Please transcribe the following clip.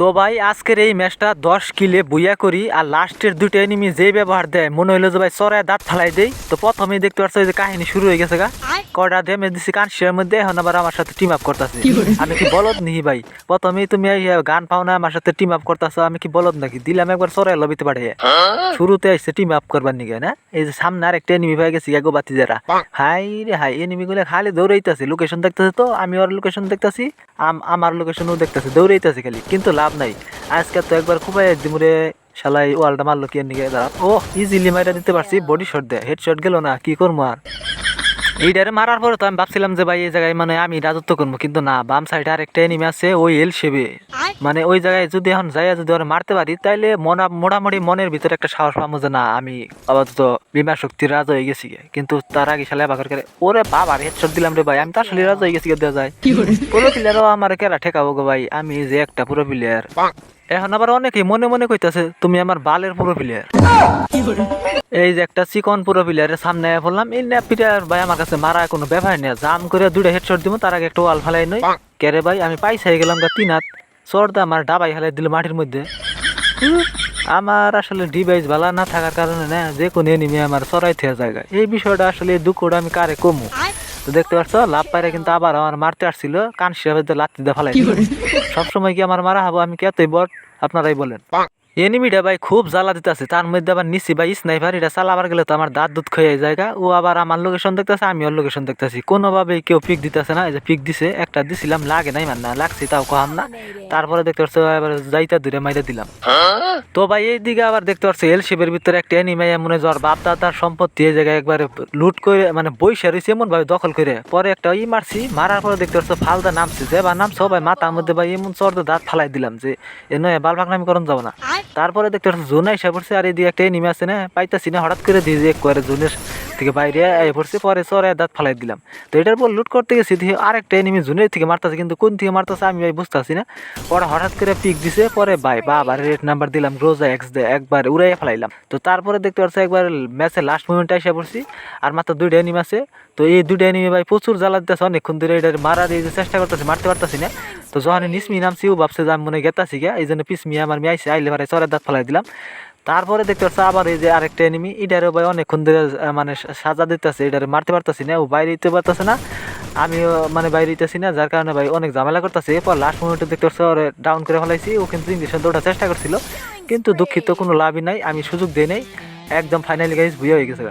তো ভাই আজকের এই ম্যাচটা দশ কিলে বুইয়া করি আর লাস্টের দুটো এনিমি যে ব্যবহার দেয় মনে হইল যে ভাই সরায় দাঁত ফালাই দেই। তো প্রথমেই দেখতে পাচ্ছ যে কাহিনী শুরু হয়ে গেছে গা। কয়টা ড্যামেজ দিছি কানশিয়ার মধ্যে এখন আবার আমার সাথে টিম আপ করতেছে। আমি কি বলদ নিহি ভাই? প্রথমেই তুমি গান পাও না আমার সাথে টিম আপ করতেছো আমি কি বলদ নাকি? দিলাম একবার সরাই লবিতে পারে শুরুতে আসছে টিম আপ করবার নিগে না? এই যে সামনে আরেকটা এনিমি হয়ে গেছি গো বাতি যারা হাই রে হাই এনিমি গুলো খালি দৌড়াইতেছে। লোকেশন দেখতেছে তো আমি ওর লোকেশন দেখতেছি আমার লোকেশনও দেখতেছি দৌড়াইতেছে খালি। কিন্তু লাভ নাই। আজকে তো একবার খুব দিমুরে শালাই ওয়ালটা মারলো কি নিয়ে দাঁড়া। ও ইজিলি মাইটা দিতে পারছি বডি শট দে হেড শট গেল না, কি করব আর? এইটারে মারার পরে তো আমি ভাবছিলাম যে ভাই এই জায়গায় মানে আমি রাজত্ব করব কিন্তু না বাম সাইডে আরেকটা এনিমি আছে ওই এল শেবে মানে ওই জায়গায় যদি এখন যাইয়া যদি ওরা মারতে পারি তাইলে মনা মোটামুটি মনের ভিতরে একটা সাহস পাবো যে না আমি আপাতত বিমা শক্তির রাজা হয়ে গেছি কিন্তু তার আগে শালা বাকর করে ওরে বাবার হেডশট দিলাম রে ভাই আমি তো আসলে রাজা হয়ে গেছি দেওয়া যায়। পুরো প্লেয়ারও আমার কেরা ঠেকাবো গো ভাই আমি যে একটা পুরো প্লেয়ার এখন আবার অনেকেই মনে মনে কইতাছে তুমি আমার বালের পুরো প্লেয়ার এই যে একটা চিকন পুরো প্লেয়ারের সামনে বললাম এই না প্লেয়ার ভাই আমার কাছে মারা কোনো ব্যাপার নেই। জাম করে দুইটা হেডশট দিব তার আগে একটা ওয়াল ফালাই নই। কেরে ভাই আমি পাইসাই গেলাম গা তিন হাত। সর্দা আমার ডাবাই হালাই দিল মাটির মধ্যে। আমার আসলে ডিভাইস ভালো না থাকার কারণে না যে কোনো এনিমি আমার সরাই থেকে জায়গা এই বিষয়টা আসলে দুঃখটা আমি কারে কমু? তো দেখতে পাচ্ছ লাভ পাইরে কিন্তু আবার আমার মারতে আসছিল কান শিরাবে লাত্তি দিয়ে ফালাই সবসময় কি আমার মারা হব আমি কেতই বট? আপনারাই বলেন। এনিমিটা ভাই খুব জ্বালা দিতেছে, তার মধ্যে আবার নিচি ভাই স্নাইপার এটা চালাবার গেলে তো আমার দাঁত দুধ খেয়ে জায়গা ও আবার আমার লোকেশন দেখতেছে আমি ওর লোকেশন দেখতেছি। কোনোভাবে কেউ পিক দিতেছে না, এই যে পিক দিছে, একটা দিছিলাম, লাগে নাই মান না লাগছে তাও কহাম না। তারপরে দেখতে পাচ্ছ এবার যাইতা দূরে মাইরে দিলাম। তো ভাই এইদিকে আবার দেখতে পাচ্ছ এল শিবের ভিতরে একটা এনিমাই মনে হয় জ্বর, বাপ দাদার সম্পত্তি এই জায়গায় একবারে লুট করে মানে বৈশা রয়েছে এমন ভাবে দখল করে। পরে একটা ই মারছি, মারার পরে দেখতে পাচ্ছ ফালদা নামছে, যে বা নামছে ভাই মাথার মধ্যে ভাই এমন চর্দ দাঁত ফালাই দিলাম যে, এ নয়, বাল ভাগনামি করন, যাব না। তারপরে দেখতে পাচ্ছি জোন এসে পড়ছে আর এই এদিকে একটা এনিমি আছে না, পাইতেছি না, হঠাৎ করে দিয়ে করে জোনের থেকে বাইরে এসে পড়ছে, পরে চরে দাঁত ফালাই দিলাম। তো এটার পর লুট করতে গেছি দিয়ে আরেকটা এনিমি জোনের থেকে মারতেছে, কিন্তু কোন থেকে মারতেছে আমি ভাই বুঝতেছি না। পরে হঠাৎ করে পিক দিছে, পরে ভাই বাবার রেট নাম্বার দিলাম, রোজা এক্স দে একবার উড়াই ফেলাইলাম। তো তারপরে দেখতে পাচ্ছি একবার ম্যাচের লাস্ট মোমেন্টে এসে পড়ছি, আর মাত্র দুইটা এনিমি আছে। তো এই দুইটা এনিমি ভাই প্রচুর জ্বালা দিতেছে, অনেকক্ষণ ধরে এটা মারার এই চেষ্টা করতেছি, মারতে পারতেছি না। তো যখন নিসমি নামছি, ও ভাবছে যে আমি মনে গেতাছি গা এই জন্য পিসমি আমার মি আইসে আইলে ভাই চরের দাঁত ফেলাই দিলাম। তারপরে দেখতে পাচ্ছি আবার এই যে আরেকটা এনিমি এটারও ভাই অনেকক্ষণ ধরে মানে সাজা দিতেছে, এটারে মারতে পারতেছি না, ও বাইরে দিতে পারতেছে না। আমিও মানে বাইরে দিতেছি না, যার কারণে ভাই অনেক ঝামেলা করতেছে। এরপর লাস্ট মুহূর্তে দেখতে পাচ্ছি ওরে ডাউন করে ফেলাইছি, ও কিন্তু ইঞ্জেকশন দৌড়ার চেষ্টা করছিল। কিন্তু দুঃখিত, কোনো লাভই নাই, আমি সুযোগ দিই নাই। একদম ফাইনালি গাইজ বুঝে হয়ে গেছে।